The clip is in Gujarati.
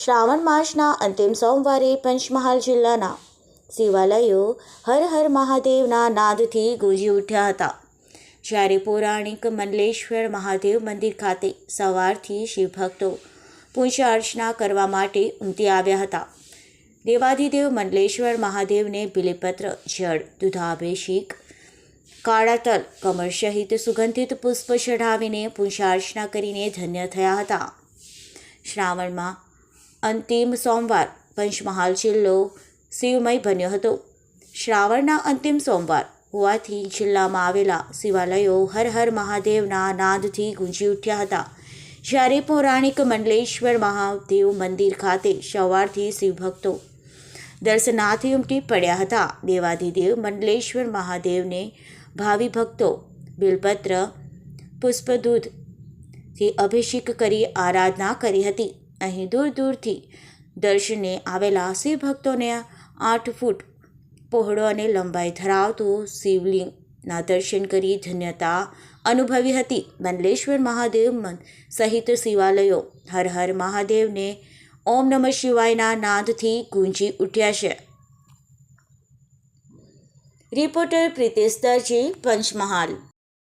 શ્રાવણ માસના અંતિમ સોમવારે પંચમહાલ જિલ્લાના શિવાલયો હર હર મહાદેવના નાદથી ગુંજી ઉઠ્યા હતા. જ્યારે પૌરાણિક મંડલેશ્વર મહાદેવ મંદિર ખાતે સવારથી શિવભક્તો પૂજા અર્ચના કરવા માટે ઉમટી આવ્યા હતા. દેવાધિદેવ મંડલેશ્વર મહાદેવને બિલીપત્ર, જળ, દુધાભિષેક, કાળા તલ, કમળ સહિત સુગંધિત પુષ્પ ચઢાવીને પૂજા અર્ચના કરીને ધન્ય થયા હતા. શ્રાવણમાં અંતિમ સોમવાર પંચમહાલ જિલ્લો શિવમય બન્યો હતો. શ્રાવણના અંતિમ સોમવાર હોવાથી જિલ્લામાં આવેલા શિવાલયો હર હર મહાદેવના નાદથી ગુંજી ઉઠ્યા હતા. જ્યારે પૌરાણિક મંડલેશ્વર મહાદેવ મંદિર ખાતે સવારથી શિવભક્તો દર્શનાથી ઉમટી પડ્યા હતા. દેવાધિદેવ મંડલેશ્વર મહાદેવને ભાવિ ભક્તો બિલપત્ર પુષ્પદૂધથી અભિષેક કરી આરાધના કરી હતી. અહીં દૂર દૂરથી દર્શને આવેલા શિવ ભક્તોને આઠ ફૂટ પહોળો અને લંબાઈ ધરાવતું શિવલિંગના દર્શન કરી ધન્યતા અનુભવી હતી. મંડલેશ્વર મહાદેવ સહિત શિવાલયો હર હર મહાદેવને ઓમ નમઃ શિવાયના નાદથી ગુંજી ઉઠ્યા છે. રિપોર્ટર પ્રિતેશ દરજી, પંચમહાલ.